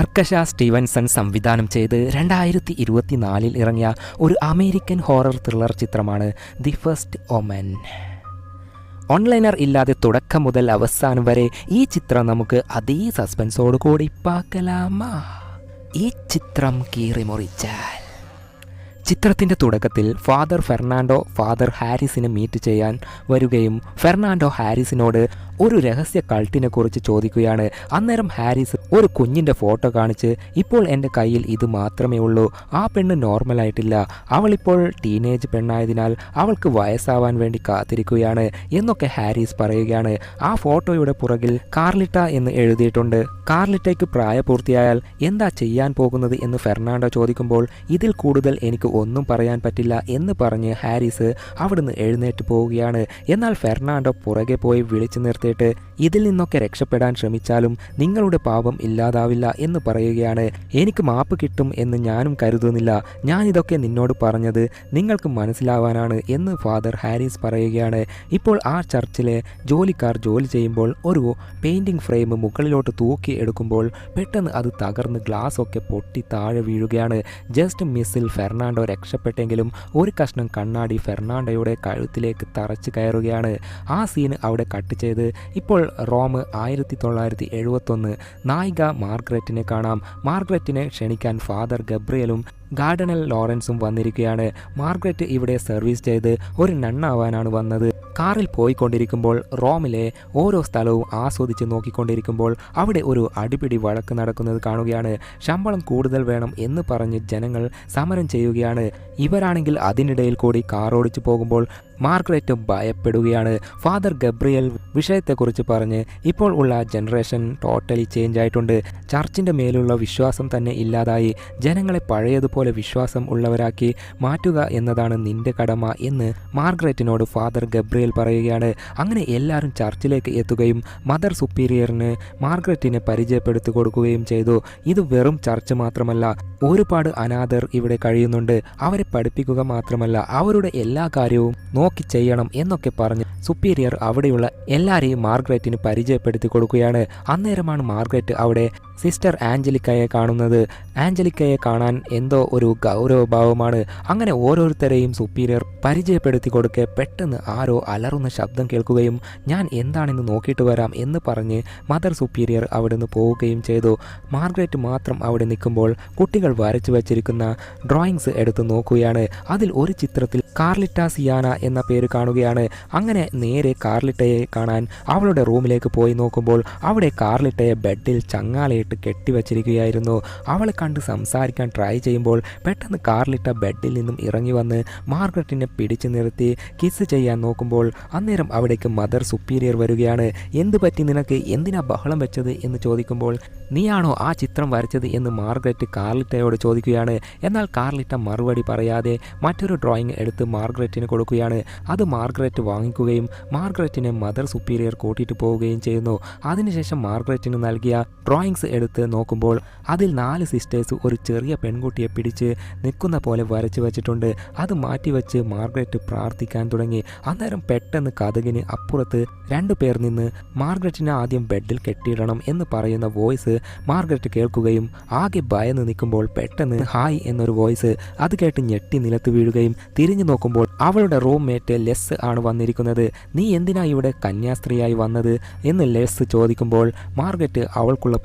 അർക്കഷ Stephenson സംവിധാനം ചെയ്ത് രണ്ടായിരത്തി ഇരുപത്തിനാലിൽ ഇറങ്ങിയ ഒരു അമേരിക്കൻ ഹൊറർ ത്രില്ലർ ചിത്രമാണ് the first Omen. One liner ഇല്ലാതെ തുടക്കം മുതൽ അവസാനം വരെ ഈ ചിത്രം നമുക്ക് അതേ സസ്പെൻസോട് കൂടി പാക്കലാമാ. ഈ ചിത്രം കീറിമുറിച്ചാൽ ചിത്രത്തിന്റെ തുടക്കത്തിൽ ഫാദർ ഫെർണാണ്ടോ ഫാദർ ഹാരിസിനെ മീറ്റ് ചെയ്യാൻ വരികയും ഫെർണാണ്ടോ ഹാരിസിനോട് ഒരു രഹസ്യ കൾട്ടിനെ കുറിച്ച് ചോദിക്കുകയാണ്. അന്നേരം ഹാരിസ് ഒരു കുഞ്ഞിന്റെ ഫോട്ടോ കാണിച്ച് ഇപ്പോൾ എന്റെ കയ്യിൽ ഇത് മാത്രമേ ഉള്ളൂ. ആ പെണ്ണ് നോർമൽ നോർമലായിട്ടില്ല അവളിപ്പോൾ ടീനേജ് പെണ്ണായതിനാൽ അവൾക്ക് വയസ്സാവാൻ വേണ്ടി കാത്തിരിക്കുകയാണ് എന്നൊക്കെ ഹാരിസ് പറയുകയാണ്. ആ ഫോട്ടോയുടെ പുറകിൽ കാർലിട്ട എന്ന് എഴുതിയിട്ടുണ്ട്. കാർലിറ്റയ്ക്ക് പ്രായപൂർത്തിയായാൽ എന്താ ചെയ്യാൻ പോകുന്നത് എന്ന് ഫെർണാണ്ടോ ചോദിക്കുമ്പോൾ ഇതിൽ കൂടുതൽ എനിക്ക് ഒന്നും പറയാൻ പറ്റില്ല എന്ന് പറഞ്ഞ് ഹാരിസ് അവിടുന്ന് എഴുന്നേറ്റ് പോവുകയാണ്. എന്നാൽ ഫെർണാണ്ടോ പുറകെ പോയി വിളിച്ചു നിർത്തിയിട്ട് ഇതിൽ നിന്നൊക്കെ രക്ഷപ്പെടാൻ ശ്രമിച്ചാലും നിങ്ങളുടെ പാപം ഇല്ലാതാവില്ല എന്ന് പറയുകയാണ്. എനിക്ക് മാപ്പ് കിട്ടും എന്ന് ഞാനും കരുതുന്നില്ല. ഞാനിതൊക്കെ നിന്നോട് പറഞ്ഞത് നിങ്ങൾക്ക് മനസ്സിലാവാനാണ് എന്ന് ഫാദർ ഹാരിസ് പറയുകയാണ്. ഇപ്പോൾ ആ ചർച്ചിലെ ജോലിക്കാർ ജോലി ചെയ്യുമ്പോൾ ഒരു പെയിന്റിംഗ് ഫ്രെയിം മുകളിലോട്ട് തൂക്കി എടുക്കുമ്പോൾ പെട്ടെന്ന് അത് തകർന്ന് ഗ്ലാസ് ഒക്കെ പൊട്ടി താഴെ വീഴുകയാണ്. ജസ്റ്റ് മിസ്സിൽ ഫെർണാണ്ടോ രക്ഷപ്പെട്ടെങ്കിലും ഒരു കഷ്ണം കണ്ണാടി ഫെർണാണ്ടോയുടെ കഴുത്തിലേക്ക് തറച്ച് കയറുകയാണ്. ആ സീൻ അവിടെ കട്ട് ചെയ്ത് ഇപ്പോൾ റോം ആയിരത്തി തൊള്ളായിരത്തി എഴുപത്തൊന്ന് നായിക മാർഗ്രറ്റിനെ കാണാം. മാർഗ്രറ്റിനെ ക്ഷണിക്കാൻ ഫാദർ ഗബ്രിയലും ഗാർഡനൽ ലോറൻസും വന്നിരിക്കുകയാണ്. മാർഗ്രറ്റ് ഇവിടെ സർവീസ് ചെയ്ത് ഒരു നണ്ണാവാനാണ് വന്നത്. കാറിൽ പോയിക്കൊണ്ടിരിക്കുമ്പോൾ റോമിലെ ഓരോ സ്ഥലവും ആസ്വദിച്ച് നോക്കിക്കൊണ്ടിരിക്കുമ്പോൾ അവിടെ ഒരു അടിപിടി വഴക്ക് നടക്കുന്നത് കാണുകയാണ്. ശമ്പളം കൂടുതൽ വേണം എന്ന് പറഞ്ഞ് ജനങ്ങൾ സമരം ചെയ്യുകയാണ്. ഇവരാണെങ്കിൽ അതിനിടയിൽ കൂടി കാർ ഓടിച്ചു പോകുമ്പോൾ മാർഗ്രറ്റ് ഭയപ്പെടുകയാണ്. ഫാദർ ഗബ്രിയൽ വിഷയത്തെക്കുറിച്ച് പറഞ്ഞ് ഇപ്പോൾ ഉള്ള ജനറേഷൻ ടോട്ടലി ചേഞ്ച് ആയിട്ടുണ്ട്. ചർച്ചിന്റെ മേലുള്ള വിശ്വാസം തന്നെ ഇല്ലാതായി. ജനങ്ങളെ പഴയതുപോലെ വിശ്വാസം ഉള്ളവരാക്കി മാറ്റുക എന്നതാണ് നിന്റെ കടമ എന്ന് മാർഗ്രറ്റിനോട് ഫാദർ ഗബ്രിയൽ പറയുകയാണ്. അങ്ങനെ എല്ലാവരും ചർച്ചിലേക്ക് എത്തുകയും മദർ സുപ്പീരിയറിന് മാർഗ്രറ്റിനെ പരിചയപ്പെടുത്തി കൊടുക്കുകയും ചെയ്തു. ഇത് വെറും ചർച്ച് മാത്രമല്ല ഒരുപാട് അനാഥർ ഇവിടെ കഴിയുന്നുണ്ട്. അവരെ പഠിപ്പിക്കുക മാത്രമല്ല അവരുടെ എല്ലാ കാര്യവും നോക്കി ചെയ്യണം എന്നൊക്കെ പറഞ്ഞ് സുപ്പീരിയർ അവിടെയുള്ള എല്ലാവരെയും മാർഗ്രറ്റിന് പരിചയപ്പെടുത്തി കൊടുക്കുകയാണ്. അന്നേരമാണ് മാർഗ്രറ്റ് അവിടെ സിസ്റ്റർ ആഞ്ചലിക്കയെ കാണുന്നത്. ആഞ്ചലിക്കയെ കാണാൻ എന്തോ ഒരു ഗൗരവഭാവമാണ്. അങ്ങനെ ഓരോരുത്തരെയും സുപ്പീരിയർ പരിചയപ്പെടുത്തി കൊടുക്കെ പെട്ടെന്ന് ആരോ അലറുന്ന ശബ്ദം കേൾക്കുകയും ഞാൻ എന്താണെന്ന് നോക്കിയിട്ട് വരാം എന്ന് പറഞ്ഞ് മദർ സുപ്പീരിയർ അവിടുന്ന് പോവുകയും ചെയ്തു. മാർഗ്രറ്റ് മാത്രം അവിടെ നിൽക്കുമ്പോൾ കുട്ടികൾ വരച്ചു വച്ചിരിക്കുന്ന ഡ്രോയിങ്സ് എടുത്ത് നോക്കുകയാണ്. അതിൽ ഒരു ചിത്രത്തിൽ കാർലിറ്റ സിയാന എന്ന പേര് കാണുകയാണ്. അങ്ങനെ നേരെ കാർലിറ്റയെ കാണാൻ അവളുടെ റൂമിലേക്ക് പോയി നോക്കുമ്പോൾ അവിടെ കാർലിറ്റയെ ബെഡിൽ ചങ്ങാലയിട്ട് കെട്ടിവച്ചിരിക്കുകയായിരുന്നു അവളെ കണ്ട് സംസാരിക്കാൻ ട്രൈ ചെയ്യുമ്പോൾ പെട്ടെന്ന് കാറിലിട്ട ബെഡിൽ നിന്നും ഇറങ്ങി വന്ന് മാർഗ്രറ്റിനെ പിടിച്ചു നിർത്തി കിസ് ചെയ്യാൻ നോക്കുമ്പോൾ അന്നേരം അവിടേക്ക് മദർ സുപ്പീരിയർ വരികയാണ്. എന്ത് പറ്റി നിനക്ക്? എന്തിനാ ബഹളം വെച്ചത്? എന്ന് ചോദിക്കുമ്പോൾ നീയാണോ ആ ചിത്രം വരച്ചത്? എന്ന് മാർഗ്രറ്റ് കാർലിറ്റയോട് ചോദിക്കുകയാണ്. എന്നാൽ കാർലിറ്റ മറുപടി പറയാതെ മറ്റൊരു ഡ്രോയിങ് എടുത്ത് മാർഗ്രറ്റിന് കൊടുക്കുകയാണ്. അത് മാർഗ്രറ്റ് വാങ്ങിക്കുകയും മാർഗ്രറ്റിനെ മദർ സുപ്പീരിയർ കൂട്ടിയിട്ട് പോവുകയും ചെയ്യുന്നു. അതിനുശേഷം മാർഗ്രറ്റിന് നൽകിയ ഡ്രോയിങ്സ് എടുത്ത് നോക്കുമ്പോൾ അതിൽ നാല് സിസ്റ്റേഴ്സ് ഒരു ചെറിയ പെൺകുട്ടിയെ പിടിച്ച് നിൽക്കുന്ന പോലെ വരച്ചു വച്ചിട്ടുണ്ട്. അത് മാറ്റിവെച്ച് മാർഗ്രറ്റ് പ്രാർത്ഥിക്കാൻ തുടങ്ങി. അന്നേരം പെട്ടെന്ന് കഥകിന് അപ്പുറത്ത് രണ്ടു പേർ നിന്ന് മാർഗ്രറ്റിനെ ആദ്യം ബെഡിൽ കെട്ടിയിടണം എന്ന് പറയുന്ന വോയിസ് മാർഗ്രറ്റ് കേൾക്കുകയും ആകെ ഭയന്ന് നിൽക്കുമ്പോൾ പെട്ടെന്ന് ഹായ് എന്നൊരു വോയിസ് അത് കേട്ട് ഞെട്ടി നിലത്ത് വീഴുകയും തിരിഞ്ഞു നോക്കുമ്പോൾ അവളുടെ റൂം മേറ്റ് ലെസ് ആണ് വന്നിരിക്കുന്നത്. നീ എന്തിനാ ഇവിടെ കന്യാസ്ത്രീയായി വന്നത്? എന്ന് ലെസ് ചോദിക്കുമ്പോൾ മാർഗറ്റ് അവൾക്കുള്ള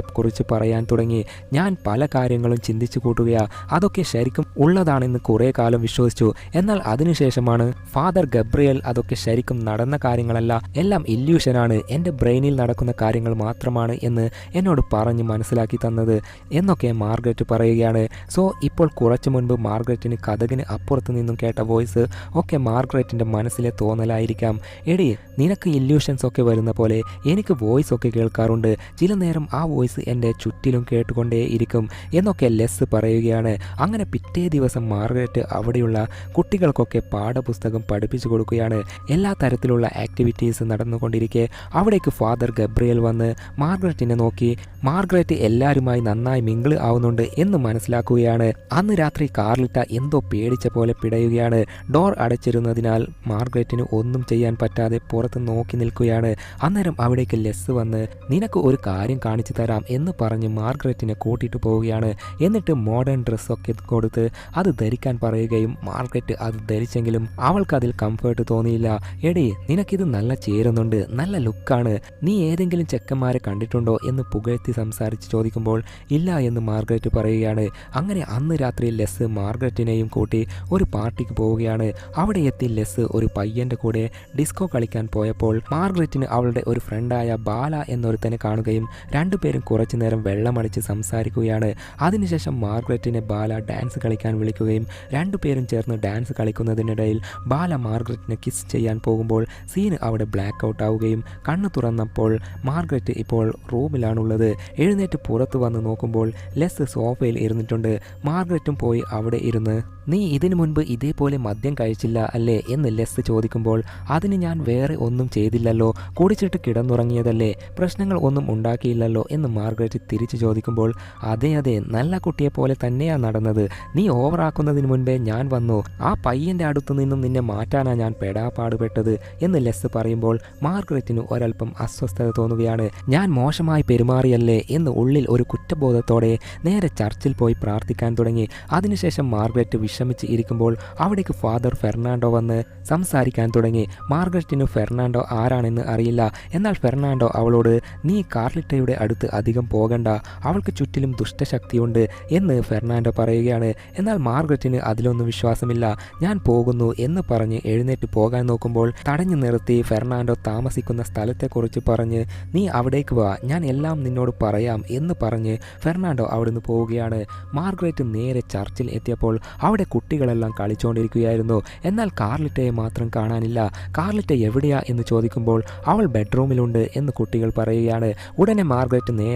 പ്രശ്നത്തെക്കുറിച്ച് പറയാൻ തുടങ്ങി. ഞാൻ പല കാര്യങ്ങളും ചിന്തിച്ചു കൂട്ടുകയാ. അതൊക്കെ ശരിക്കും ഉള്ളതാണെന്ന് കുറേ കാലം വിശ്വസിച്ചു. എന്നാൽ അതിനുശേഷമാണ് ഫാദർ ഗബ്രിയൽ അതൊക്കെ ശരിക്കും നടന്ന കാര്യങ്ങളല്ല. എല്ലാം ഇല്യൂഷനാണ് എന്റെ ബ്രെയിനിൽ നടക്കുന്ന കാര്യങ്ങൾ മാത്രമാണ് എന്ന് എന്നോട് പറഞ്ഞ് മനസ്സിലാക്കി തന്നത് എന്നൊക്കെ മാർഗ്രറ്റ് പറയുകയാണ്. സോ ഇപ്പോൾ കുറച്ചു മുൻപ് മാർഗ്രറ്റിന് കഥകിന് അപ്പുറത്ത് നിന്നും കേട്ട വോയിസ് ഒക്കെ മാർഗ്രറ്റിന്റെ മനസ്സിലെ തോന്നലായിരിക്കാം. എടി നിനക്ക് ഇല്യൂഷൻസ് ഒക്കെ വരുന്ന പോലെ എനിക്ക് വോയിസ് ഒക്കെ കേൾക്കാറുണ്ട്. ചില നേരം ആ വോയിസ് എന്റെ ചുറ്റിലും കേട്ടുകൊണ്ടേ ഇരിക്കും എന്നൊക്കെ ലെസ് പറയുകയാണ്. അങ്ങനെ പിറ്റേ ദിവസം മാർഗരറ്റ് അവിടെയുള്ള കുട്ടികൾക്കൊക്കെ പാഠപുസ്തകം പഠിപ്പിച്ചു കൊടുക്കുകയാണ്. എല്ലാ തരത്തിലുള്ള ആക്ടിവിറ്റീസ് നടന്നുകൊണ്ടിരിക്കെ. അവിടേക്ക് ഫാദർ ഗബ്രിയൽ വന്ന് മാർഗ്രറ്റിനെ നോക്കി. മാർഗ്രറ്റ് എല്ലാവരുമായി നന്നായി മിങ്കിൾ ആവുന്നുണ്ട് എന്ന് മനസ്സിലാക്കുകയാണ്. അന്ന് രാത്രി കാർലിട്ട എന്തോ പേടിച്ച പോലെ പിടയുകയാണ്. ഡോർ അടച്ചിരുന്നതിനാൽ മാർഗ്രറ്റിന് ഒന്നും ചെയ്യാൻ പറ്റാതെ പുറത്ത് നോക്കി നിൽക്കുകയാണ്. അന്നേരം അവിടേക്ക് ലെസ് വന്ന് നിനക്ക് ഒരു കാര്യം കാണിച്ചു തരാം എന്ന് പറഞ്ഞ് മാർഗ്രറ്റിനെ കൂട്ടിയിട്ട് പോവുകയാണ്. എന്നിട്ട് മോഡേൺ ഡ്രസ്സൊക്കെ കൊടുത്ത് അത് ധരിക്കാൻ പറയുകയും മാർഗ്രറ്റ് അത് ധരിച്ചെങ്കിലും അവൾക്ക് അതിൽ കംഫേർട്ട് തോന്നിയില്ല. എടി നിനക്കിത് നല്ല ചേരുന്നുണ്ട് നല്ല ലുക്കാണ് നീ ഏതെങ്കിലും ചെക്കന്മാരെ കണ്ടിട്ടുണ്ടോ എന്ന് പുകഴ്ത്തി സംസാരിച്ച് ചോദിക്കുമ്പോൾ ഇല്ല എന്ന് മാർഗ്രറ്റ് പറയുകയാണ്. അങ്ങനെ അന്ന് രാത്രി ലെസ് മാർഗ്രറ്റിനെയും കൂട്ടി ഒരു പാർട്ടിക്ക് പോവുകയാണ്. അവിടെ എത്തി ലെസ് ഒരു പയ്യന്റെ കൂടെ ഡിസ്കോ കളിക്കാൻ പോയപ്പോൾ മാർഗ്രറ്റിന് അവളുടെ ഒരു ഫ്രണ്ടായ ബാല എന്നൊരുത്തനെ കാണുകയും രണ്ടുപേരും കുറച്ചു നേരം വെള്ളമടിച്ച് സംസാരിക്കുകയാണ്. അതിനുശേഷം മാർഗ്രറ്റിനെ ബാല ഡാൻസ് കളിക്കാൻ വിളിക്കുകയും രണ്ടുപേരും ചേർന്ന് ഡാൻസ് കളിക്കുന്നതിനിടയിൽ ബാല മാർഗ്രറ്റിനെ കിസ് ചെയ്യാൻ പോകുമ്പോൾ സീൻ അവിടെ ബ്ലാക്ക് ഔട്ട് ആവുകയും കണ്ണു തുറന്നപ്പോൾ മാർഗ്രറ്റ് ഇപ്പോൾ റൂമിലാണുള്ളത്. എഴുന്നേറ്റ് പുറത്തു വന്ന് നോക്കുമ്പോൾ ലെസ് സോഫയിൽ ഇരുന്നിട്ടുണ്ട്. മാർഗ്രറ്റും പോയി അവിടെ ഇരുന്ന് നീ ഇതിനു മുൻപ് ഇതേപോലെ മദ്യം കഴിച്ചില്ല അല്ലേ? എന്ന് ലെസ് ചോദിക്കുമ്പോൾ അതിന് ഞാൻ വേറെ ഒന്നും ചെയ്തില്ലല്ലോ. കുടിച്ചിട്ട് കിടന്നുറങ്ങിയതല്ലേ. പ്രശ്നങ്ങൾ ഒന്നും ഉണ്ടാക്കിയില്ലല്ലോ എന്ന് മാർഗ്രറ്റ് തിരിച്ചു ചോദിക്കുമ്പോൾ അതെ അതെ നല്ല കുട്ടിയെ പോലെ തന്നെയാണ് നടന്നത്. നീ ഓവറാക്കുന്നതിന് മുൻപേ ഞാൻ വന്നു. ആ പയ്യന്റെ അടുത്തു നിന്നും നിന്നെ മാറ്റാനാണ് ഞാൻ പെടാപാടുപെട്ടത് എന്ന് ലെസ് പറയുമ്പോൾ മാർഗ്രറ്റിന് ഒരൽപ്പം അസ്വസ്ഥത തോന്നുകയാണ്. ഞാൻ മോശമായി പെരുമാറിയല്ലേ? എന്ന് ഉള്ളിൽ ഒരു കുറ്റബോധത്തോടെ നേരെ ചർച്ചിൽ പോയി പ്രാർത്ഥിക്കാൻ തുടങ്ങി. അതിനുശേഷം മാർഗ്രറ്റ് വിഷമിച്ച് ഇരിക്കുമ്പോൾ അവിടേക്ക് ഫാദർ ഫെർണാണ്ടോ വന്ന് സംസാരിക്കാൻ തുടങ്ങി. മാർഗ്രറ്റിന് ഫെർണാണ്ടോ ആരാണെന്ന് അറിയില്ല. എന്നാൽ ഫെർണാണ്ടോ അവളോട് നീ കാർലിറ്റയുടെ അടുത്ത് അധികം പോകണ്ട. അവൾക്ക് ചുറ്റിലും ദുഷ്ടശക്തിയുണ്ട് എന്ന് ഫെർണാൻഡോ പറയുകയാണ്. എന്നാൽ മാർഗ്രറ്റിന് അതിലൊന്നും വിശ്വാസമില്ല. ഞാൻ പോകുന്നു എന്ന് പറഞ്ഞ് എഴുന്നേറ്റ് പോകാൻ നോക്കുമ്പോൾ തടഞ്ഞു നിർത്തി ഫെർണാൻഡോ താമസിക്കുന്ന സ്ഥലത്തെക്കുറിച്ച് പറഞ്ഞ് നീ അവിടേക്ക് വാ. ഞാൻ എല്ലാം നിന്നോട് പറയാം എന്ന് പറഞ്ഞ് ഫെർണാണ്ടോ അവിടുന്ന് പോവുകയാണ്. മാർഗ്രറ്റ് നേരെ ചർച്ചിൽ എത്തിയപ്പോൾ അവിടെ കുട്ടികളെല്ലാം കളിച്ചുകൊണ്ടിരിക്കുകയായിരുന്നു എന്നാൽ കാർലിറ്റയെ മാത്രം കാണാനില്ല. കാർലിറ്റ എവിടെയാ എന്ന് ചോദിക്കുമ്പോൾ അവൾ ബെഡ്റൂമിലുണ്ട് എന്ന് കുട്ടികൾ പറയുകയാണ്. ഉടനെ മാർഗ്രറ്റ് നേരെ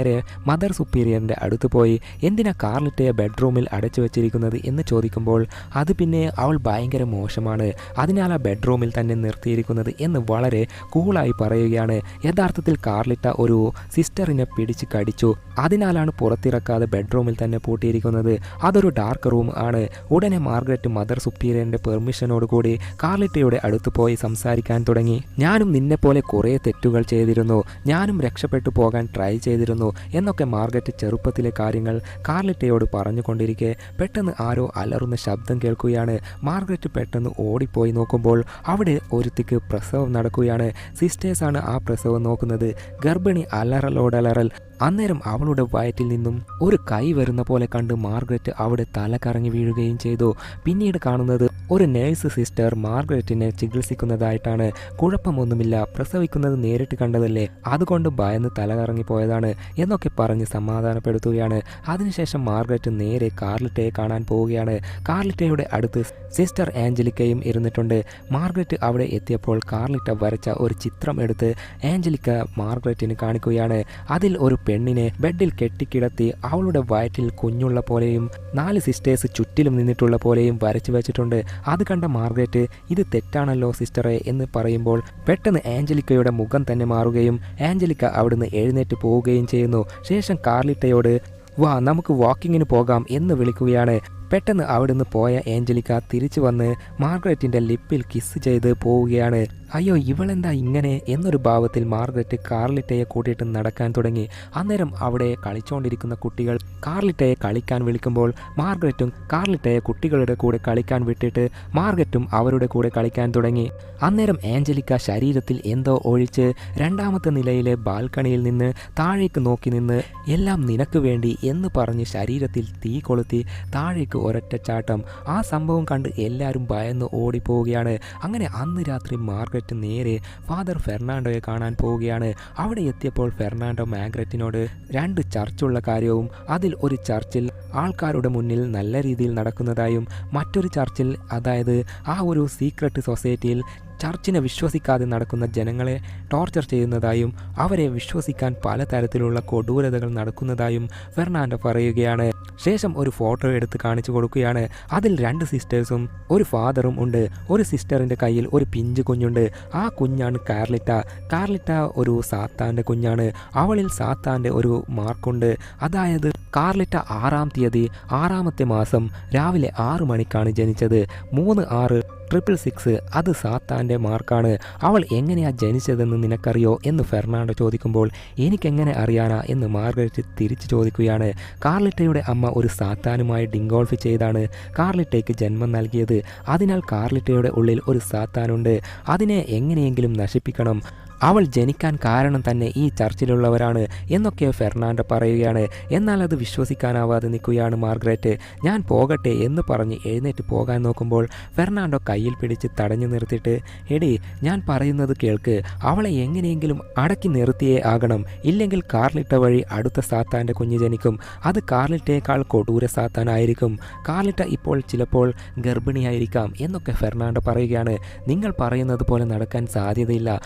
മദർ സുപ്പീരിയറിന്റെ അടുത്ത് പോയി എന്തിനാ കാർലിറ്റയെ ബെഡ്റൂമിൽ അടച്ചു വെച്ചിരിക്കുന്നത്? എന്ന് ചോദിക്കുമ്പോൾ അത് പിന്നെ അവൾ ഭയങ്കര മോശമാണ്. അതിനാൽ ആ ബെഡ്റൂമിൽ തന്നെ നിർത്തിയിരിക്കുന്നത് എന്ന് വളരെ കൂളായി പറയുകയാണ്. യഥാർത്ഥത്തിൽ കാർലിറ്റ ഒരു സിസ്റ്ററിനെ പിടിച്ച് കടിച്ചു. അതിനാലാണ് പുറത്തിറക്കാതെ ബെഡ്റൂമിൽ തന്നെ പൂട്ടിയിരിക്കുന്നത്. അതൊരു ഡാർക്ക് റൂം ആണ്. ഉടനെ മാർഗ്രറ്റ് മദർ സുപ്പീരിയറിന്റെ പെർമിഷനോട് കൂടി കാർലിറ്റയുടെ അടുത്ത് പോയി സംസാരിക്കാൻ തുടങ്ങി. ഞാനും നിന്നെപ്പോലെ കുറേ തെറ്റുകൾ ചെയ്തിരുന്നു. ഞാനും രക്ഷപ്പെട്ടു പോകാൻ ട്രൈ ചെയ്തിരുന്നു. എന്നൊക്കെ മാർഗറ്റ് ചെറുപ്പത്തിലെ കാര്യങ്ങൾ കാർലിറ്റയോട് പറഞ്ഞുകൊണ്ടിരിക്കെ പെട്ടെന്ന് ആരോ അലറുന്ന ശബ്ദം കേൾക്കുകയാണ്. മാർഗറ്റ് പെട്ടെന്ന് ഓടിപ്പോയി നോക്കുമ്പോൾ അവിടെ ഒരുത്തിക്ക് പ്രസവം നടക്കുകയാണ്. സിസ്റ്റേഴ്സാണ് ആ പ്രസവം നോക്കുന്നത്. ഗർഭിണി അലറലോടലറൽ അന്നേരം അവളുടെ വയറ്റിൽ നിന്നും ഒരു കൈ വരുന്ന പോലെ കണ്ട് മാർഗ്രറ്റ് അവിടെ തല കറങ്ങി വീഴുകയും ചെയ്തു. പിന്നീട് കാണുന്നത് ഒരു നേഴ്സ് സിസ്റ്റർ മാർഗ്രറ്റിനെ ചികിത്സിക്കുന്നതായിട്ടാണ്. കുഴപ്പമൊന്നുമില്ല പ്രസവിക്കുന്നത് നേരിട്ട് കണ്ടതല്ലേ? അതുകൊണ്ട് ഭയന്ന് തല കറങ്ങിപ്പോയതാണ് എന്നൊക്കെ പറഞ്ഞ് സമാധാനപ്പെടുത്തുകയാണ്. അതിനുശേഷം മാർഗ്രറ്റ് നേരെ കാർലിറ്റയെ കാണാൻ പോവുകയാണ്. കാർലിറ്റയുടെ അടുത്ത് സിസ്റ്റർ ആഞ്ചലിക്കയും ഇരുന്നിട്ടുണ്ട്. മാർഗ്രറ്റ് അവിടെ എത്തിയപ്പോൾ കാർലിറ്റ വരച്ച ഒരു ചിത്രം എടുത്ത് ആഞ്ചലിക്ക മാർഗ്രറ്റിന് കാണിക്കുകയാണ്. അതിൽ ഒരു പെണ്ണിനെ ബെഡിൽ കെട്ടിക്കിടത്തി അവളുടെ വയറ്റിൽ കുഞ്ഞുള്ള പോലെയും നാല് സിസ്റ്റേഴ്സ് ചുറ്റിലും നിന്നിട്ടുള്ള പോലെയും വരച്ചു വെച്ചിട്ടുണ്ട്. അത് കണ്ട മാർഗ്രറ്റ് ഇത് തെറ്റാണല്ലോ സിസ്റ്ററെ എന്ന് പറയുമ്പോൾ പെട്ടെന്ന് ആഞ്ചലിക്കയുടെ മുഖം തന്നെ മാറുകയും ആഞ്ചലിക്ക അവിടുന്ന് എഴുന്നേറ്റ് പോവുകയും ചെയ്യുന്നു. ശേഷം കാർലിറ്റയോട് വാ നമുക്ക് വാക്കിങ്ങിന് പോകാം എന്ന് വിളിക്കുകയാണ്. പെട്ടെന്ന് അവിടുന്ന് പോയ ഏഞ്ചലിക്ക തിരിച്ചു വന്ന് മാർഗ്രറ്റിന്റെ ലിപ്പിൽ കിസ് ചെയ്ത് പോവുകയാണ്. അയ്യോ ഇവളെന്താ ഇങ്ങനെ എന്നൊരു ഭാവത്തിൽ മാർഗ്രറ്റ് കാർലിറ്റയെ കൂട്ടിയിട്ട് നടക്കാൻ തുടങ്ങി. അന്നേരം അവിടെ കളിച്ചുകൊണ്ടിരിക്കുന്ന കുട്ടികൾ കാർലിറ്റയെ കളിക്കാൻ വിളിക്കുമ്പോൾ മാർഗ്രറ്റും കാർലിറ്റയെ കുട്ടികളുടെ കൂടെ കളിക്കാൻ വിട്ടിട്ട് മാർഗ്രറ്റും അവരുടെ കൂടെ കളിക്കാൻ തുടങ്ങി. അന്നേരം ഏഞ്ചലിക്ക ശരീരത്തിൽ എന്തോ ഒഴിച്ച് രണ്ടാമത്തെ നിലയിലെ ബാൽക്കണിയിൽ നിന്ന് താഴേക്ക് നോക്കി നിന്ന് എല്ലാം നിനക്ക് വേണ്ടി എന്ന് പറഞ്ഞ് ശരീരത്തിൽ തീ കൊളുത്തി താഴേക്ക് ഒരൊറ്റച്ചാട്ടം ആ സംഭവം കണ്ട് എല്ലാവരും ഭയന്ന് ഓടിപ്പോവുകയാണ്. അങ്ങനെ അന്ന് രാത്രി മാർഗ്രറ്റ് നേരെ ഫാദർ ഫെർണാണ്ടോയെ കാണാൻ പോവുകയാണ്. അവിടെ എത്തിയപ്പോൾ ഫെർണാണ്ടോ മാഗ്രറ്റിനോട് രണ്ട് ചർച്ചുള്ള കാര്യവും അതിൽ ഒരു ചർച്ചിൽ ആൾക്കാരുടെ മുന്നിൽ നല്ല രീതിയിൽ നടക്കുന്നതായും മറ്റൊരു ചർച്ചിൽ അതായത് ആ ഒരു സീക്രട്ട് സൊസൈറ്റിയിൽ ചർച്ചിനെ വിശ്വസിക്കാതെ നടക്കുന്ന ജനങ്ങളെ ടോർച്ചർ ചെയ്യുന്നതായും അവരെ വിശ്വസിക്കാൻ പലതരത്തിലുള്ള കൊടൂരതകൾ നടക്കുന്നതായും ഫെർണാൻഡോ പറയുകയാണ്. ശേഷം ഒരു ഫോട്ടോ എടുത്ത് കാണിച്ചു കൊടുക്കുകയാണ്. അതിൽ രണ്ട് സിസ്റ്റേഴ്സും ഒരു ഫാദറും ഉണ്ട്. ഒരു സിസ്റ്ററിന്റെ കയ്യിൽ ഒരു പിഞ്ച് കുഞ്ഞുണ്ട്. ആ കുഞ്ഞാണ് കാർലിറ്റ. കാർലിറ്റ ഒരു സാത്താന്റെ കുഞ്ഞാണ്. അവളിൽ സാത്താന്റെ ഒരു മാർക്കുണ്ട്. അതായത് കാർലിറ്റ ആറാം തീയതി ആറാമത്തെ മാസം രാവിലെ ആറ് മണിക്കാണ് ജനിച്ചത്. മൂന്ന് ആറ് ട്രിപ്പിൾ സിക്സ് അത് സാത്താന്റെ മാർക്കാണ്. അവൾ എങ്ങനെയാ ജനിച്ചതെന്ന് നിനക്കറിയോ? എന്ന് ഫെർണാണ്ടോ ചോദിക്കുമ്പോൾ എനിക്കെങ്ങനെ അറിയാനാ? എന്ന് മാർഗരറ്റ് തിരിച്ചു ചോദിക്കുകയാണ്. കാർലിറ്റയുടെ അമ്മ ഒരു സാത്താനുമായി ഡിങ്കോൾഫ് ചെയ്താണ്. കാർലിറ്റയ്ക്ക് ജന്മം നൽകിയത്. അതിനാൽ കാർലിറ്റയുടെ ഉള്ളിൽ ഒരു സാത്താനുണ്ട്. അതിനെ എങ്ങനെയെങ്കിലും നശിപ്പിക്കണം. അവൾ ജനിക്കാൻ കാരണം തന്നെ ഈ ചർച്ചിലുള്ളവരാണ് എന്നൊക്കെ ഫെർണാണ്ടോ പറയുകയാണ്. എന്നാൽ അത് വിശ്വസിക്കാനാവാതെ നിൽക്കുകയാണ് മാർഗ്രറ്റ്. ഞാൻ പോകട്ടെ എന്ന് പറഞ്ഞ് എഴുന്നേറ്റ് പോകാൻ നോക്കുമ്പോൾ ഫെർണാണ്ടോ കയ്യിൽ പിടിച്ച് തടഞ്ഞു നിർത്തിയിട്ട് എടി ഞാൻ പറയുന്നത് കേൾക്ക്. അവളെ എങ്ങനെയെങ്കിലും അടക്കി നിർത്തിയേ ആകണം. ഇല്ലെങ്കിൽ കാർലിട്ട വഴി അടുത്ത സാത്താന്റെ കുഞ്ഞ് ജനിക്കും. അത് കാർലിട്ടയേക്കാൾ കൊടൂര സാത്താനായിരിക്കും. കാർലിട്ട ഇപ്പോൾ ചിലപ്പോൾ ഗർഭിണിയായിരിക്കാം എന്നൊക്കെ ഫെർണാണ്ടോ പറയുകയാണ്. നിങ്ങൾ പറയുന്നത് പോലെ നടക്കാൻ സാധ്യതയില്ല.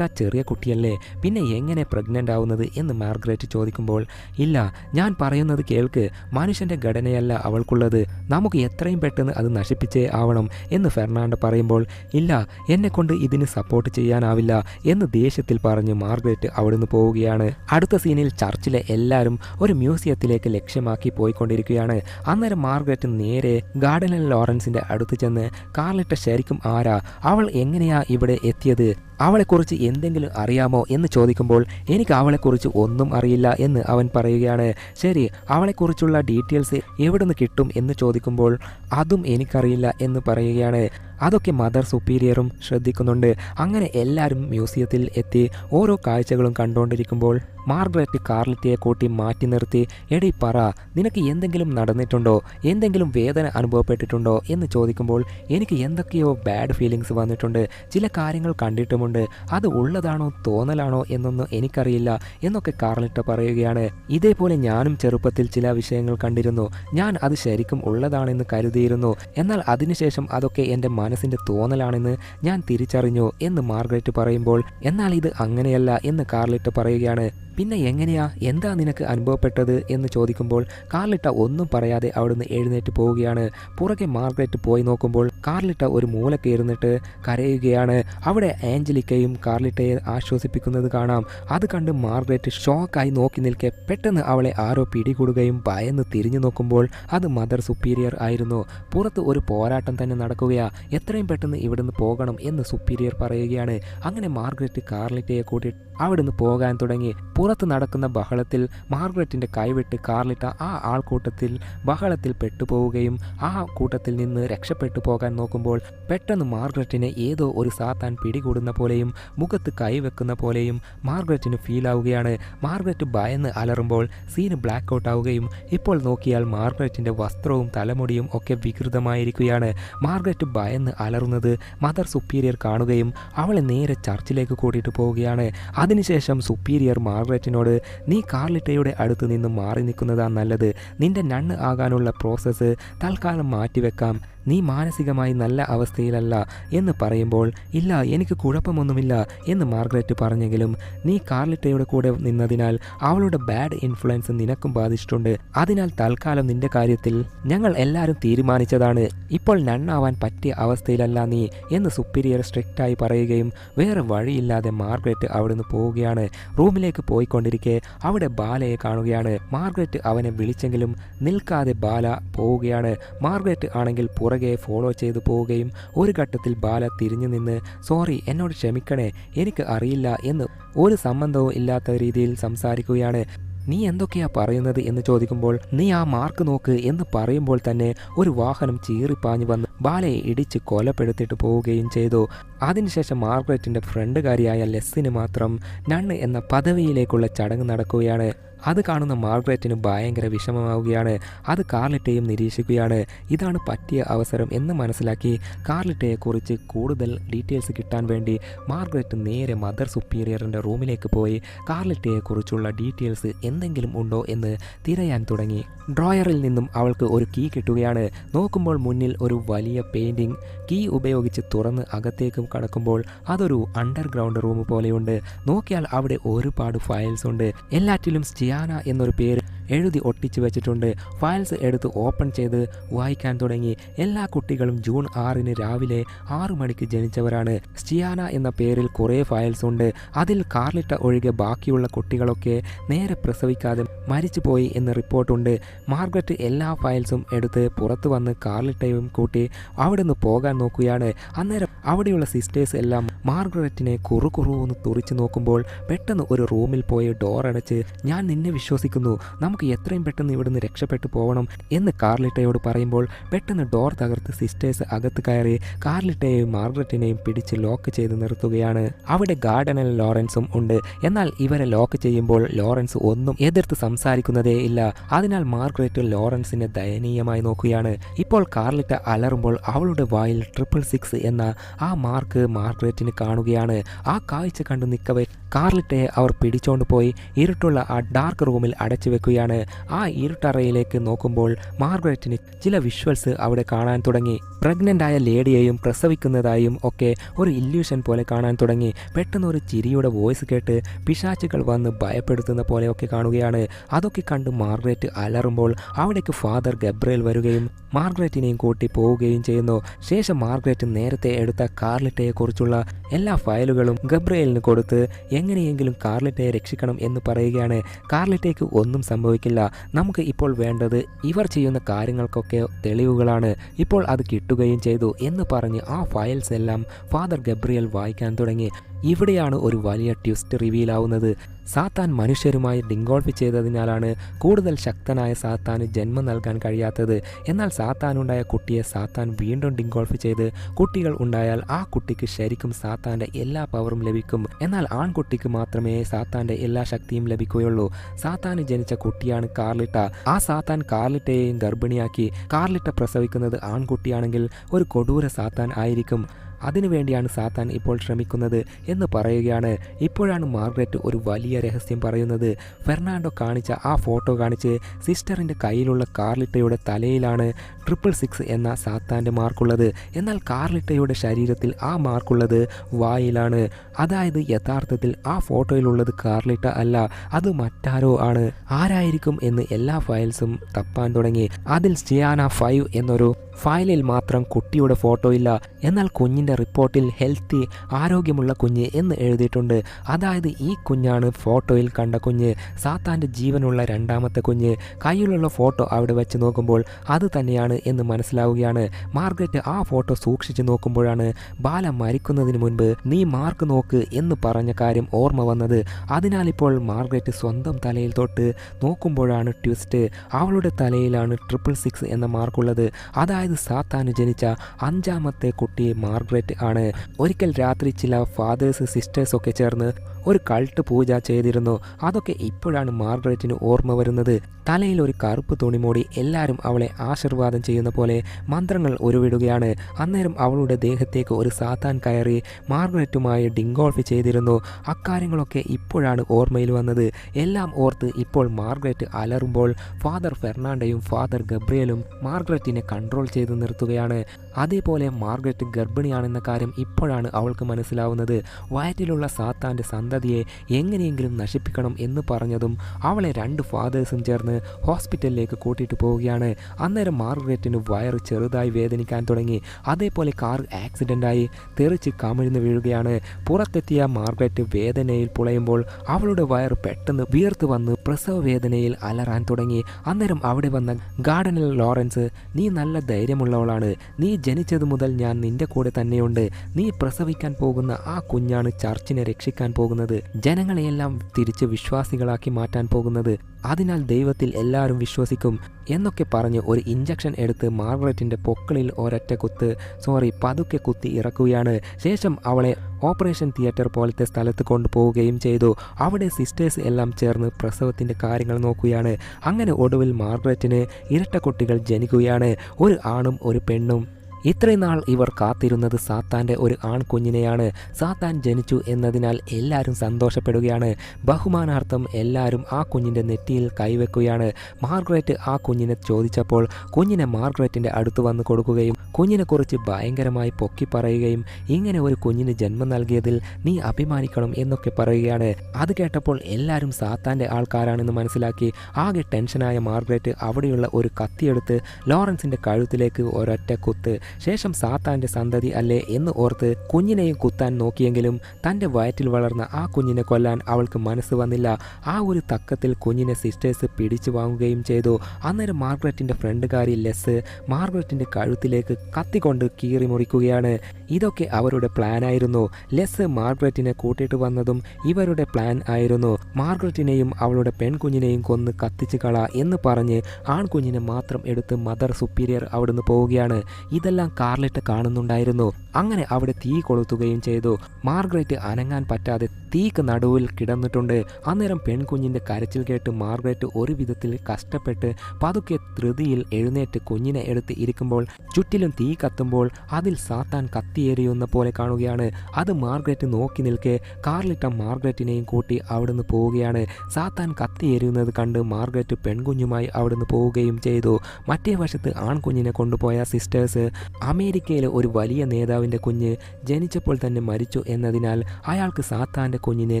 കാർലിറ്റ ചെറിയ കുട്ടിയല്ലേ? പിന്നെ എങ്ങനെ പ്രഗ്നന്റ് ആവുന്നത് എന്ന് മാർഗ്രറ്റ് ചോദിക്കുമ്പോൾ ഇല്ല ഞാൻ പറയുന്നത് കേൾക്ക്. മനുഷ്യന്റെ ഘടനയല്ല അവൾക്കുള്ളത്. നമുക്ക് എത്രയും പെട്ടെന്ന് അത് നശിപ്പിച്ചേ ആവണം എന്ന് ഫെർണാണ്ടോ പറയുമ്പോൾ ഇല്ല എന്നെക്കൊണ്ട് ഇതിന് സപ്പോർട്ട് ചെയ്യാനാവില്ല എന്ന് ദേഷ്യത്തിൽ പറഞ്ഞ് മാർഗ്രറ്റ് അവിടുന്ന് പോവുകയാണ്. അടുത്ത സീനിൽ ചർച്ചിലെ എല്ലാവരും ഒരു മ്യൂസിയത്തിലേക്ക് ലക്ഷ്യമാക്കി പോയിക്കൊണ്ടിരിക്കുകയാണ്. അന്നേരം മാർഗ്രറ്റ് നേരെ ഗാർഡനൽ ലോറൻസിന്റെ അടുത്ത് ചെന്ന് കാർലിട്ട ശരിക്കും ആരാ? അവൾ എങ്ങനെയാ ഇവിടെ എത്തിയത്? അവളെക്കുറിച്ച് എന്തെങ്കിലും അറിയാമോ എന്ന് ചോദിക്കുമ്പോൾ എനിക്ക് അവളെക്കുറിച്ച് ഒന്നും അറിയില്ല എന്ന് അവൻ പറയുകയാണ്. ശരി അവളെക്കുറിച്ചുള്ള ഡീറ്റെയിൽസ് എവിടുന്ന് കിട്ടും എന്ന് ചോദിക്കുമ്പോൾ അതും എനിക്കറിയില്ല എന്ന് പറയുകയാണ്. അതൊക്കെ മദർ സുപ്പീരിയറും ശ്രദ്ധിക്കുന്നുണ്ട്. അങ്ങനെ എല്ലാവരും മ്യൂസിയത്തിൽ എത്തി ഓരോ കാഴ്ചകളും കണ്ടുകൊണ്ടിരിക്കുമ്പോൾ മാർഗ്രറ്റ് കാർലിറ്റയെ കൂട്ടി മാറ്റി നിർത്തി എടി പറ നിനക്ക് എന്തെങ്കിലും നടന്നിട്ടുണ്ടോ? എന്തെങ്കിലും വേദന അനുഭവപ്പെട്ടിട്ടുണ്ടോ? എന്ന് ചോദിക്കുമ്പോൾ എനിക്ക് എന്തൊക്കെയോ ബാഡ് ഫീലിങ്സ് വന്നിട്ടുണ്ട്. ചില കാര്യങ്ങൾ കണ്ടിട്ടുമുണ്ട്. അത് ഉള്ളതാണോ തോന്നലാണോ എന്നൊന്നും എനിക്കറിയില്ല എന്നൊക്കെ കാർലിറ്റ പറയുകയാണ്. ഇതേപോലെ ഞാനും ചെറുപ്പത്തിൽ ചില വിഷയങ്ങൾ കണ്ടിരുന്നു. ഞാൻ അത് ശരിക്കും ഉള്ളതാണെന്ന് കരുതിയിരുന്നു. എന്നാൽ അതിനുശേഷം അതൊക്കെ എന്റെ മനസ്സിന്റെ തോന്നലാണെന്ന് ഞാൻ തിരിച്ചറിഞ്ഞു എന്ന് മാർഗ്രറ്റ് പറയുമ്പോൾ എന്നാൽ ഇത് അങ്ങനെയല്ല എന്ന് കാർലിറ്റ പറയുകയാണ്. പിന്നെ എങ്ങനെയാ? എന്താ നിനക്ക് അനുഭവപ്പെട്ടത്? എന്ന് ചോദിക്കുമ്പോൾ കാർലിട്ട ഒന്നും പറയാതെ അവിടുന്ന് എഴുന്നേറ്റ് പോവുകയാണ്. പുറകെ മാർഗ്രറ്റ് പോയി നോക്കുമ്പോൾ കാർലിട്ട ഒരു മൂലക്ക് ഇരുന്നിട്ട് കരയുകയാണ്. അവിടെ ആഞ്ചലിക്കയും കാർലിട്ടയെ ആശ്വസിപ്പിക്കുന്നത് കാണാം. അത് കണ്ട് മാർഗ്രറ്റ് ഷോക്കായി നോക്കി നിൽക്കെ പെട്ടെന്ന് അവളെ ആരോ പിടികൂടുകയും ഭയന്ന് തിരിഞ്ഞു നോക്കുമ്പോൾ അത് മദർ സുപ്പീരിയർ ആയിരുന്നു. പുറത്ത് ഒരു പോരാട്ടം തന്നെ നടക്കുകയാ. എത്രയും പെട്ടെന്ന് ഇവിടുന്ന് പോകണം എന്ന് സുപ്പീരിയർ പറയുകയാണ്. അങ്ങനെ മാർഗ്രറ്റ് കാർലിറ്റയെ കൂട്ടി അവിടുന്ന് പോകാൻ തുടങ്ങി. പുറത്ത് നടക്കുന്ന ബഹളത്തിൽ മാർഗ്രറ്റിന്റെ കൈവിട്ട് കാർലിട്ട ആ ആൾക്കൂട്ടത്തിൽ ബഹളത്തിൽ പെട്ടുപോവുകയും ആ കൂട്ടത്തിൽ നിന്ന് രക്ഷപ്പെട്ടു പോകാൻ നോക്കുമ്പോൾ പെട്ടെന്ന് മാർഗ്രറ്റിനെ ഏതോ ഒരു സാത്താൻ പിടികൂടുന്ന പോലെയും മുഖത്ത് കൈവെക്കുന്ന പോലെയും മാർഗ്രറ്റിന് ഫീൽ ആവുകയാണ്. മാർഗ്രറ്റ് ഭയന്ന് അലറുമ്പോൾ സീന് ബ്ലാക്ക് ഔട്ട് ആവുകയും ഇപ്പോൾ നോക്കിയാൽ മാർഗ്രറ്റിന്റെ വസ്ത്രവും തലമുടിയും ഒക്കെ വികൃതമായിരിക്കുകയാണ്. മാർഗ്രറ്റ് ഭയന്ന് അലറുന്നത് മദർ സുപ്പീരിയർ കാണുകയും അവളെ നേരെ ചർച്ചിലേക്ക് കൂട്ടിയിട്ട് പോവുകയാണ്. അതിനുശേഷം സുപ്പീരിയർ മാർഗ്രറ്റിനോട് നീ കാർലിറ്റയുടെ അടുത്ത് നിന്ന് മാറി നിൽക്കുന്നതാ നല്ലത്. നിന്റെ നണ്ണ് ആകാനുള്ള പ്രോസസ്സ് തൽക്കാലം മാറ്റിവെക്കാം. നീ മാനസികമായി നല്ല അവസ്ഥയിലല്ല എന്ന് പറയുമ്പോൾ ഇല്ല എനിക്ക് കുഴപ്പമൊന്നുമില്ല എന്ന് മാർഗ്രറ്റ് പറഞ്ഞെങ്കിലും നീ കാർലിറ്റയുടെ കൂടെ നിന്നതിനാൽ അവളുടെ ബാഡ് ഇൻഫ്ലുവൻസ് നിനക്കും ബാധിച്ചിട്ടുണ്ട്. അതിനാൽ തൽക്കാലം നിന്റെ കാര്യത്തിൽ ഞങ്ങൾ എല്ലാവരും തീരുമാനിച്ചതാണ്. ഇപ്പോൾ നണ്ണാവാൻ പറ്റിയ അവസ്ഥയിലല്ല നീ എന്ന് സുപ്പീരിയർ സ്ട്രിക്റ്റായി പറയുകയും വേറെ വഴിയില്ലാതെ മാർഗ്രറ്റ് അവിടുന്ന് പോവുകയാണ്. റൂമിലേക്ക് പോയിക്കൊണ്ടിരിക്കെ അവിടെ ബാലയെ കാണുകയാണ്. മാർഗ്രറ്റ് അവനെ വിളിച്ചെങ്കിലും നിൽക്കാതെ ബാല പോവുകയാണ്. മാർഗ്രറ്റ് ആണെങ്കിൽ പുറകെ ഫോളോ ചെയ്തു പോവുകയും ഒരു ഘട്ടത്തിൽ ബാല തിരിഞ്ഞു നിന്ന് സോറി എന്നോട് ക്ഷമിക്കണേ എനിക്ക് അറിയില്ല എന്ന് ഒരു സംബന്ധവും ഇല്ലാത്ത രീതിയിൽ സംസാരിക്കുകയാണ്. നീ എന്തൊക്കെയാ പറയുന്നത്? എന്ന് ചോദിക്കുമ്പോൾ നീ ആ മാർക്ക് നോക്ക് എന്ന് പറയുമ്പോൾ തന്നെ ഒരു വാഹനം ചീറിപ്പാഞ്ഞു വന്ന് ബാലയെ ഇടിച്ച് കൊലപ്പെടുത്തിയിട്ട് പോവുകയും ചെയ്തു. അതിനുശേഷം മാർഗ്രറ്റിന്റെ ഫ്രണ്ടുകാരിയായ ലെസ്സിന് മാത്രം നണ്ണ് എന്ന പദവിയിലേക്കുള്ള ചടങ്ങ് നടക്കുകയാണ്. അത് കാണുന്ന മാർഗ്രറ്റിന് ഭയങ്കര വിഷമമാവുകയാണ്. അത് കാർലിറ്റയും നിരീക്ഷിക്കുകയാണ്. ഇതാണ് പറ്റിയ അവസരം എന്ന് മനസ്സിലാക്കി കാർലിറ്റയെക്കുറിച്ച് കൂടുതൽ ഡീറ്റെയിൽസ് കിട്ടാൻ വേണ്ടി മാർഗ്രറ്റ് നേരെ മദർ സുപ്പീരിയറിന്റെ റൂമിലേക്ക് പോയി. കാർലിറ്റയെക്കുറിച്ചുള്ള ഡീറ്റെയിൽസ് എന്തെങ്കിലും ഉണ്ടോ എന്ന് തിരയാൻ തുടങ്ങി. ഡ്രോയറിൽ നിന്നും അവൾക്ക് ഒരു കീ കിട്ടുകയാണ്. നോക്കുമ്പോൾ മുന്നിൽ ഒരു വലിയ പെയിന്റിംഗ് കീ ഉപയോഗിച്ച് തുറന്ന് അകത്തേക്കും കടക്കുമ്പോൾ അതൊരു അണ്ടർഗ്രൗണ്ട് റൂം പോലെയുണ്ട്. നോക്കിയാൽ അവിടെ ഒരുപാട് ഫയൽസ് ഉണ്ട് എല്ലാറ്റിലും സ്റ്റിയാന എന്നൊരു പേര് എഴുതി ഒട്ടിച്ചു വെച്ചിട്ടുണ്ട്. ഫയൽസ് എടുത്ത് ഓപ്പൺ ചെയ്ത് വായിക്കാൻ തുടങ്ങി. എല്ലാ കുട്ടികളും ജൂൺ ആറിന് രാവിലെ ആറു മണിക്ക് ജനിച്ചവരാണ്. സ്റ്റിയാന എന്ന പേരിൽ കുറേ ഫയൽസ് ഉണ്ട്. അതിൽ കാർലിട്ട ഒഴികെ ബാക്കിയുള്ള കുട്ടികളൊക്കെ നേരെ പ്രസവിക്കാതെ മരിച്ചുപോയി എന്ന് റിപ്പോർട്ടുണ്ട്. മാർഗരറ്റ് എല്ലാ ഫയൽസും എടുത്ത് പുറത്തു വന്ന് കാർലിട്ടയും കൂട്ടി അവിടെ നിന്ന് പോകാൻ നോക്കുകയാണ്. അന്നേരം അവിടെയുള്ള സിസ്റ്റേഴ്സ് എല്ലാം മാർഗരറ്റിനെ കുറു കുറുവെന്ന് തുറിച്ചു നോക്കുമ്പോൾ പെട്ടെന്ന് ഒരു റൂമിൽ പോയി ഡോർ അടച്ച് ഞാൻ നിന്നെ വിശ്വസിക്കുന്നു. നമുക്ക് എത്രയും പെട്ടെന്ന് ഇവിടുന്ന് രക്ഷപ്പെട്ടു പോകണം എന്ന് കാർലിട്ടയോട് പറയുമ്പോൾ പെട്ടെന്ന് ഡോർ തകർത്ത് സിസ്റ്റേഴ്സ് അകത്ത് കയറി കാർലിട്ടയെയും മാർഗ്രറ്റിനെയും പിടിച്ച് ലോക്ക് ചെയ്ത് നിർത്തുകയാണ്. അവിടെ ഗാർഡനൽ ലോറൻസും ഉണ്ട്. എന്നാൽ ഇവരെ ലോക്ക് ചെയ്യുമ്പോൾ ലോറൻസ് ഒന്നും എതിർത്ത് സംസാരിക്കുന്നതേ ഇല്ല. അതിനാൽ മാർഗ്രറ്റ് ലോറൻസിനെ ദയനീയമായി നോക്കുകയാണ്. ഇപ്പോൾ കാർലിട്ട അലറുമ്പോൾ അവളുടെ വായിൽ ട്രിപ്പിൾ സിക്സ് എന്ന ആ മാർക്ക് മാർഗ്രറ്റിന് കാണുകയാണ്. ആ കാഴ്ച കണ്ടു നിൽക്കവേ കാർലിറ്റയെ അവർ പിടിച്ചോണ്ട് പോയി. ഇരുട്ടുള്ള ആ ഡാർക്ക് റൂമിൽ അടച്ചു വെക്കുകയാണ്. ആ ഇരുട്ടറയിലേക്ക് നോക്കുമ്പോൾ മാർഗരറ്റിന് ചില വിഷ്വൽസ് അവിടെ കാണാൻ തുടങ്ങി. പ്രഗ്നന്റ് ആയ ലേഡിയെയും പ്രസവിക്കുന്നതായും ഒക്കെ ഒരു ഇല്യൂഷൻ പോലെ കാണാൻ തുടങ്ങി. പെട്ടെന്ന് ഒരു ചിരിയുടെ വോയിസ് കേട്ട് പിശാച്ചുകൾ വന്ന് ഭയപ്പെടുത്തുന്ന പോലെയൊക്കെ കാണുകയാണ്. അതൊക്കെ കണ്ട് മാർഗ്രറ്റ് അലറുമ്പോൾ അവിടേക്ക് ഫാദർ ഗബ്രേൽ വരികയും മാർഗ്രറ്റിനെയും കൂട്ടി പോവുകയും ചെയ്യുന്നു. ശേഷം മാർഗ്രറ്റ് നേരത്തെ എടുത്ത കാർലിറ്റയെക്കുറിച്ചുള്ള എല്ലാ ഫയലുകളും ഗബ്രയേലിന് കൊടുത്ത് എങ്ങനെയെങ്കിലും കാർലിറ്റയെ രക്ഷിക്കണം എന്ന് പറയുകയാണ്. കാർലിറ്റയ്ക്ക് ഒന്നും സംഭവിക്കില്ല. നമുക്ക് ഇപ്പോൾ വേണ്ടത് ഇവർ ചെയ്യുന്ന കാര്യങ്ങൾക്കൊക്കെ തെളിവുകളാണ്. ഇപ്പോൾ അത് കിട്ടുകയും ചെയ്തു എന്ന് പറഞ്ഞ് ആ ഫയൽസ് എല്ലാം ഫാദർ ഗബ്രിയൽ വായിക്കാൻ തുടങ്ങി. ഇവിടെയാണ് ഒരു വലിയ ട്വിസ്റ്റ് റിവീൽ ആവുന്നത്. സാത്താൻ മനുഷ്യരുമായി ഡിങ്കോൾഫ് ചെയ്തതിനാലാണ് കൂടുതൽ ശക്തനായ സാത്താന് ജന്മം നൽകാൻ കഴിയാത്തത്. എന്നാൽ സാത്താനുണ്ടായ കുട്ടിയെ സാത്താൻ വീണ്ടും ഡിങ്കോൾഫ് ചെയ്ത് കുട്ടികൾ ഉണ്ടായാൽ ആ കുട്ടിക്ക് ശരിക്കും സാത്താന്റെ എല്ലാ പവറും ലഭിക്കും. എന്നാൽ ആൺകുട്ടിക്ക് മാത്രമേ സാത്താന്റെ എല്ലാ ശക്തിയും ലഭിക്കുകയുള്ളൂ. സാത്താന് ജനിച്ച കുട്ടിയാണ് കാർലിട്ട. ആ സാത്താൻ കാർലിട്ടയെയും ഗർഭിണിയാക്കി കാർലിട്ട പ്രസവിക്കുന്നത് ആൺകുട്ടിയാണെങ്കിൽ ഒരു കൊടൂര സാത്താൻ ആയിരിക്കും. അതിനുവേണ്ടിയാണ് സാത്താൻ ഇപ്പോൾ ശ്രമിക്കുന്നത് എന്ന് പറയുകയാണ്. ഇപ്പോഴാണ് മാർഗ്രറ്റ് ഒരു വലിയ രഹസ്യം പറയുന്നത്. ഫെർണാണ്ടോ കാണിച്ച ആ ഫോട്ടോ കാണിച്ച് സിസ്റ്ററിന്റെ കയ്യിലുള്ള കാർലിട്ടയുടെ തലയിലാണ് ട്രിപ്പിൾ സിക്സ് എന്ന സാത്താന്റെ മാർക്കുള്ളത്. എന്നാൽ കാർലിട്ടയുടെ ശരീരത്തിൽ ആ മാർക്കുള്ളത് വായിലാണ്. അതായത് യഥാർത്ഥത്തിൽ ആ ഫോട്ടോയിലുള്ളത് കാർലിട്ട അല്ല അത് മറ്റാരോ ആണ്. ആരായിരിക്കും എന്ന് എല്ലാ ഫയൽസും തപ്പാൻ തുടങ്ങി. അതിൽ സ്റ്റിയാന ഫൈവ് എന്നൊരു ഫയലിൽ മാത്രം കുട്ടിയുടെ ഫോട്ടോ ഇല്ല. എന്നാൽ കുഞ്ഞിന്റെ റിപ്പോർട്ടിൽ ഹെൽത്തി ആരോഗ്യമുള്ള കുഞ്ഞ് എന്ന് എഴുതിയിട്ടുണ്ട്. അതായത് ഈ കുഞ്ഞാണ് ഫോട്ടോയിൽ കണ്ട കുഞ്ഞ്. സാത്താന്റെ ജീവനുള്ള രണ്ടാമത്തെ കുഞ്ഞ്. കയ്യിലുള്ള ഫോട്ടോ അവിടെ വെച്ച് നോക്കുമ്പോൾ അത് തന്നെയാണ് എന്ന് മനസ്സിലാവുകയാണ്. മാർഗരറ്റ് ആ ഫോട്ടോ സൂക്ഷിച്ചു നോക്കുമ്പോഴാണ് ബാല മരിക്കുന്നതിന് മുൻപ് നീ മാർക്ക് നോക്ക് എന്ന് പറഞ്ഞ കാര്യം ഓർമ്മ വന്നത്. അതിനാൽ ഇപ്പോൾ മാർഗരറ്റ് സ്വന്തം തലയിൽ തൊട്ട് നോക്കുമ്പോഴാണ് ട്വിസ്റ്റ്. അവളുടെ തലയിലാണ് ട്രിപ്പിൾ സിക്സ് എന്ന മാർക്കുള്ളത്. അതായത് സാത്താന് ജനിച്ച അഞ്ചാമത്തെ കുട്ടി മാർഗ്രറ്റ് ആണ്. ഒരിക്കൽ രാത്രി ചില ഫാദേഴ്സ് സിസ്റ്റേഴ്സ് ഒക്കെ ചേർന്ന് ഒരു കൾട്ട് പൂജ ചെയ്തിരുന്നു. അതൊക്കെ ഇപ്പോഴാണ് മാർഗ്രേറ്റിന് ഓർമ്മ വരുന്നത്. തലയിൽ ഒരു കറുപ്പ് തുണി മൂടി എല്ലാവരും അവളെ ആശീർവാദം ചെയ്യുന്ന പോലെ മന്ത്രങ്ങൾ ഉരുവിടുകയാണ്. അന്നേരം അവളുടെ ദേഹത്തേക്ക് ഒരു സാത്താൻ കയറി മാർഗ്രേറ്റുമായി ഡിങ്കോൾഫ് ചെയ്തിരുന്നു. അക്കാര്യങ്ങളൊക്കെ ഇപ്പോഴാണ് ഓർമ്മയിൽ വന്നത്. എല്ലാം ഓർത്ത് ഇപ്പോൾ മാർഗ്രേറ്റ് അലറുമ്പോൾ ഫാദർ ഫെർണാണ്ടയും ഫാദർ ഗബ്രിയലും മാർഗ്രേറ്റിനെ കൺട്രോൾ ചെയ്ത് നിർത്തുകയാണ്. അതേപോലെ മാർഗ്രേറ്റ് ഗർഭിണിയാണെന്ന കാര്യം ഇപ്പോഴാണ് അവൾക്ക് മനസ്സിലാവുന്നത്. വയറ്റിലുള്ള സാത്താന്റെ സന്തതിയെ എങ്ങനെയെങ്കിലും നശിപ്പിക്കണം എന്ന് പറഞ്ഞതും അവളെ രണ്ട് ഫാദേഴ്സും ചേർന്ന് ഹോസ്പിറ്റലിലേക്ക് കൂട്ടിയിട്ട് പോവുകയാണ്. അന്നേരം മാർഗ്രറ്റിന് വയറ് ചെറുതായി വേദനിക്കാൻ തുടങ്ങി. അതേപോലെ കാർ ആക്സിഡന്റായി തെറിച്ച് കമിഴ്ന്ന് വീഴുകയാണ്. പുറത്തെത്തിയ മാർഗ്രറ്റ് വേദനയിൽ പുളയുമ്പോൾ അവളുടെ വയർ പെട്ടെന്ന് വീർത്ത് വന്ന് പ്രസവ വേദനയിൽ അലറാൻ തുടങ്ങി. അന്നേരം അവിടെ വന്ന ഗാർഡനിൽ ലോറൻസ് നീ നല്ല ധൈര്യമുള്ളവളാണ്. നീ ജനിച്ചതു മുതൽ ഞാൻ നിന്റെ കൂടെ തന്നെയുണ്ട്. നീ പ്രസവിക്കാൻ പോകുന്ന ആ കുഞ്ഞാണ് ചർച്ചിനെ രക്ഷിക്കാൻ പോകുന്നത്. ജനങ്ങളെയെല്ലാം തിരിച്ച് വിശ്വാസികളാക്കി മാറ്റാൻ പോകുന്നത്. അതിനാൽ ദൈവത്തിൽ എല്ലാവരും വിശ്വസിക്കും എന്നൊക്കെ പറഞ്ഞ് ഒരു ഇഞ്ചക്ഷൻ എടുത്ത് മാർഗ്രറ്റിന്റെ പൊക്കളിൽ ഒരൊറ്റ കുത്ത് സോറി പതുക്കെ കുത്തി ഇറക്കുകയാണ്. ശേഷം അവളെ ഓപ്പറേഷൻ തിയേറ്റർ പോലത്തെ സ്ഥലത്ത് കൊണ്ടുപോവുകയും ചെയ്തു. അവിടെ സിസ്റ്റേഴ്സ് എല്ലാം ചേർന്ന് പ്രസവത്തിന്റെ കാര്യങ്ങൾ നോക്കുകയാണ്. അങ്ങനെ ഒടുവിൽ മാർഗ്രറ്റിന് ഇരട്ട കുട്ടികൾ ജനിക്കുകയാണ്. ഒരു ആണും ഒരു പെണ്ണും ഇത്രയും നാൾ ഇവർ കാത്തിരുന്നത് സാത്താന്റെ ഒരു ആൺകുഞ്ഞിനെയാണ്. സാത്താൻ ജനിച്ചു എന്നതിനാൽ എല്ലാവരും സന്തോഷപ്പെടുകയാണ്. ബഹുമാനാർത്ഥം എല്ലാവരും ആ കുഞ്ഞിന്റെ നെറ്റിയിൽ കൈവെക്കുകയാണ്. മാർഗ്രറ്റ് ആ കുഞ്ഞിനെ ചോദിച്ചപ്പോൾ കുഞ്ഞിനെ മാർഗ്രറ്റിന്റെ അടുത്ത് വന്ന് കൊടുക്കുകയും കുഞ്ഞിനെക്കുറിച്ച് ഭയങ്കരമായി പൊക്കി പറയുകയും ഇങ്ങനെ ഒരു കുഞ്ഞിന് ജന്മം നൽകിയതിൽ നീ അഭിമാനിക്കണം എന്നൊക്കെ പറയുകയാണ്. അത് കേട്ടപ്പോൾ എല്ലാവരും സാത്താന്റെ ആൾക്കാരാണെന്ന് മനസ്സിലാക്കി. ആകെ ടെൻഷനായ മാർഗ്രറ്റ് അവിടെയുള്ള ഒരു കത്തിയെടുത്ത് ലോറൻസിന്റെ കഴുത്തിലേക്ക് ഒരൊറ്റ കുത്ത് ശേഷം സാത്താന്റെ സന്തതി അല്ലേ എന്ന് ഓർത്ത് കുഞ്ഞിനെയും കുത്താൻ നോക്കിയെങ്കിലും തന്റെ വയറ്റിൽ വളർന്ന ആ കുഞ്ഞിനെ കൊല്ലാൻ അവൾക്ക് മനസ്സ് വന്നില്ല. ആ ഒരു തക്കത്തിൽ കുഞ്ഞിനെ സിസ്റ്റേഴ്സ് പിടിച്ചു വാങ്ങുകയും ചെയ്തു. അന്നേരം മാർഗ്രറ്റിന്റെ ഫ്രണ്ടുകാരി ലെസ് മാർഗ്രറ്റിന്റെ കഴുത്തിലേക്ക് കത്തിക്കൊണ്ട് കീറി മുറിക്കുകയാണ്. ഇതൊക്കെ അവരുടെ പ്ലാൻ ആയിരുന്നു. ലെസ് മാർഗ്രറ്റിനെ കൂട്ടിയിട്ട് വന്നതും ഇവരുടെ പ്ലാൻ ആയിരുന്നു. മാർഗ്രറ്റിനെയും അവളുടെ പെൺകുഞ്ഞിനെയും കൊന്ന് കത്തിച്ചു കള എന്ന് പറഞ്ഞ് ആൺകുഞ്ഞിനെ മാത്രം എടുത്ത് മദർ സുപ്പീരിയർ അവിടുന്ന് പോവുകയാണ്. ഇതെല്ലാം കാർലിട്ട് കാണുന്നുണ്ടായിരുന്നു. അങ്ങനെ അവിടെ തീ കൊളുത്തുകയും ചെയ്തു. മാർഗ്രറ്റ് അനങ്ങാൻ പറ്റാതെ തീക്ക് നടുവിൽ കിടന്നിട്ടുണ്ട്. അന്നേരം പെൺകുഞ്ഞിന്റെ കരച്ചിൽ കേട്ട് മാർഗ്രറ്റ് ഒരു വിധത്തിൽ കഷ്ടപ്പെട്ട് പതുക്കെ ധൃതിയിൽ എഴുന്നേറ്റ് കുഞ്ഞിനെ എടുത്ത് ഇരിക്കുമ്പോൾ ചുറ്റിലും തീ കത്തുമ്പോൾ അതിൽ സാത്താൻ കത്തിയേറിയുന്ന പോലെ കാണുകയാണ്. അത് മാർഗ്രറ്റ് നോക്കി നിൽക്കെ കാറിലിട്ട മാർഗ്രറ്റിനെയും കൂട്ടി അവിടുന്ന് പോവുകയാണ്. സാത്താൻ കത്തിയേറിയുന്നത് കണ്ട് മാർഗ്രറ്റ് പെൺകുഞ്ഞുമായി അവിടുന്ന് പോവുകയും ചെയ്തു. മറ്റേ വശത്ത് ആൺകുഞ്ഞിനെ കൊണ്ടുപോയ സിസ്റ്റേഴ്സ് അമേരിക്കയിലെ ഒരു വലിയ നേതാവിന്റെ കുഞ്ഞ് ജനിച്ചപ്പോൾ തന്നെ മരിച്ചു എന്നതിനാൽ അയാൾക്ക് സാത്താന്റെ കുഞ്ഞിനെ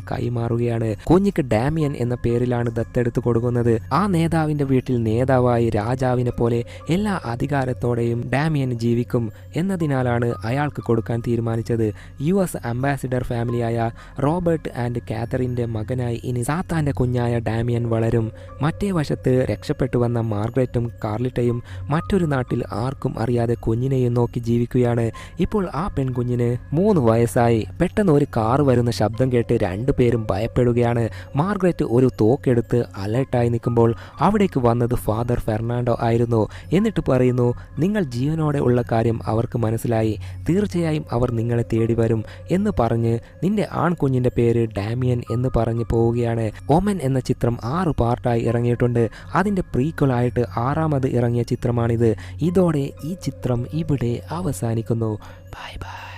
കൈമാറുകയാണ്. കുഞ്ഞിക്ക് ഡാമിയൻ എന്ന പേരിലാണ് ദത്തെടുത്ത് കൊടുക്കുന്നത്. ആ നേതാവിന്റെ വീട്ടിൽ നേതാവായി രാജാവിനെ പോലെ എല്ലാ അധികാരത്തോടെയും ഡാമിയൻ ജീവിക്കും എന്നതിനാലാണ് അയാൾക്ക് കൊടുക്കാൻ തീരുമാനിച്ചത്. യു എസ് അംബാസിഡർ ഫാമിലിയായ റോബർട്ട് ആൻഡ് കാത്തറിന്റെ മകനായി ഇനി സാത്താന്റെ കുഞ്ഞായ ഡാമിയൻ വളരും. മറ്റേ വശത്ത് രക്ഷപ്പെട്ടു വന്ന മാർഗ്രറ്റും കാർലിറ്റയും മറ്റൊരു നാട്ടിൽ ആർക്കും അറിയാതെ കുഞ്ഞിനെയും നോക്കി ജീവിക്കുകയാണ്. ഇപ്പോൾ ആ പെൺകുഞ്ഞിന് മൂന്ന് വയസ്സായി. പെട്ടെന്ന് ഒരു കാർ വരുന്ന ശബ്ദം കേട്ട് രണ്ടുപേരും ഭയപ്പെടുകയാണ്. മാർഗ്രറ്റ് ഒരു തോക്കെടുത്ത് അലർട്ടായി നിൽക്കുമ്പോൾ അവിടേക്ക് വന്നത് ഫാദർ ഫെർണാണ്ടോ ആയിരുന്നു. എന്നിട്ട് പറയുന്നു നിങ്ങൾ ജീവനോടെ ഉള്ള കാര്യം അവർക്ക് മനസ്സിലായി. തീർച്ചയായും അവർ നിങ്ങളെ തേടി വരും എന്ന് പറഞ്ഞ് നിന്റെ ആൺകുഞ്ഞിന്റെ പേര് ഡാമിയൻ എന്ന് പറഞ്ഞ് പോവുകയാണ്. ഓമൻ എന്ന ചിത്രം ആറ് പാർട്ടായി ഇറങ്ങിയിട്ടുണ്ട്. അതിന്റെ പ്രീക്വലായിട്ട് ആറാമത് ഇറങ്ങിയ ചിത്രമാണിത്. ഇതോടെ ഈ ചിത്രം ഇവിടെ അവസാനിക്കുന്നു. Bye bye.